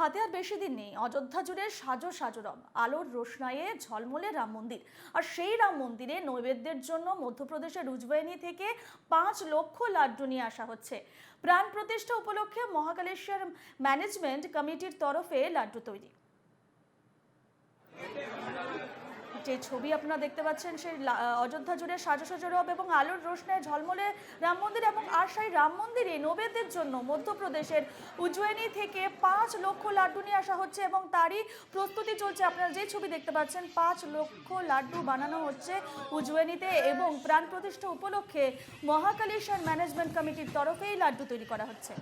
হাতে আর বেশি দিন নেই। অযোধ্যা জুড়ে সাজো সাজোরম। আলোর রোশনায়ে ঝলমলে রাম মন্দির। আর সেই রাম মন্দিরে নৈবেদ্যের জন্য মধ্যপ্রদেশের রুজবাহিনী থেকে পাঁচ লক্ষ লাড্ডু নিয়ে আসা হচ্ছে। প্রাণ প্রতিষ্ঠা উপলক্ষে মহাকালেশ্বর ম্যানেজমেন্ট কমিটির তরফে লাড্ডু তৈরি। যে ছবি আপনারা দেখতে পাচ্ছেন, সেই অযোধ্যা জুড়ে সাজো সাজো রব এবং আলোর রোশনায় ঝলমলে রাম মন্দির এবং আরশাই রাম মন্দিরে নবেদের জন্য মধ্যপ্রদেশের উজ্জয়িনী থেকে পাঁচ লক্ষ লাড্ডু নিয়ে আসা হচ্ছে এবং তারই প্রস্তুতি চলছে। আপনারা যে ছবি দেখতে পাচ্ছেন, পাঁচ লক্ষ লাড্ডু বানানো হচ্ছে উজ্জয়িনীতে এবং প্রাণ প্রতিষ্ঠা উপলক্ষে মহাকালেশ্বর ম্যানেজমেন্ট কমিটির তরফে এই লাড্ডু তৈরি করা হচ্ছে।